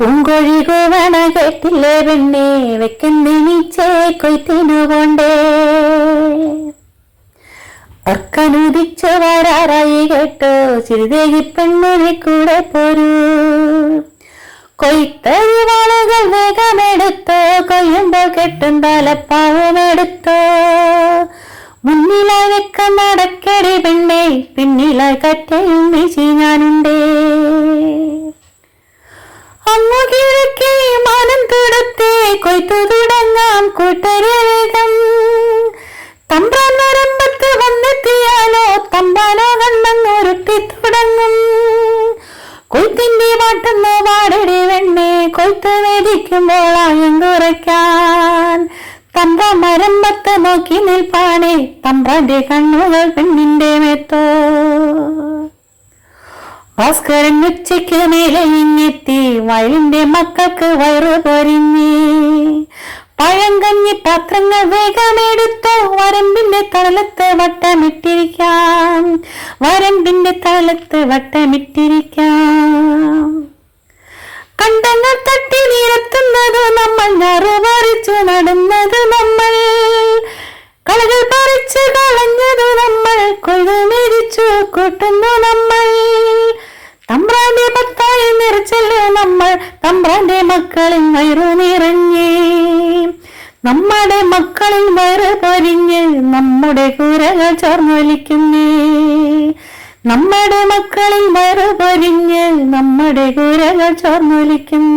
പൂങ്കൊഴി കോവണകത്തിലെ പെണ്ണെ പെണ്ണേ കൊയ്ത്തിനുകൊണ്ടേ കൊയ്ത്തിനു പോണ്ടേ അർക്കനുദിച്ചു വരാറായി കേട്ടോ ചിരുതേകി പെണ്ണിനെ കൂടെ പോരൂ. കൊയ്ത്തരി വളകൾ വേഗമെടുത്തോ കൊയ്യുമ്പോൾ കെട്ടും തലപ്പാവുമെടുത്തോ മുന്നിലായി വെക്ക നടക്കടി പെണ്ണെ പിന്നിലായി കറ്റയും വീശി ഞാനുണ്ടേ. അങ്ങു തുടങ്ങാം തുടങ്ങും. മരമ്പത്ത് നോക്കി നിൽപ്പാണേ തമ്പ്രാന്റെ കണ്ണുകൾ പെണ്ണിന്റെ മേത്തോ. ഭാസ്കരൻ ഉച്ചയ്ക്ക് മേലെ ഇങ്ങെത്തി വയലിന്റെ മക്കൾക്ക് വയറു പൊരിഞ്ഞി. പഴങ്കഞ്ഞി പാത്രങ്ങൾ വേഗമെടുത്തു വരമ്പിന്റെ തളത്ത് വട്ടമിട്ടിരിക്കാം. വരമ്പിന്റെ തളത്ത് വട്ടമിട്ടിരിക്കാം. കണ്ടങ്ങൾ തട്ടി നിരത്തുന്നത് നമ്മൾ നറുപറിച്ചു നടന്നത് നമ്മൾ. കളകൾ പറിച്ചു കളഞ്ഞത് നമ്മൾ കൊഴുമരിച്ചു കൂട്ടുന്നു നമ്മൾ. മക്കളിൽ വയറു നിറഞ്ഞേ. നമ്മുടെ മക്കളിൽ വയറ് പൊരിഞ്ഞ് നമ്മുടെ കുരകൾ ചോർന്നൊലിക്കുന്നേ. നമ്മുടെ മക്കളിൽ വയറ് പൊരിഞ്ഞ് നമ്മുടെ കുരകൾ ചോർന്നൊലിക്കുന്നു.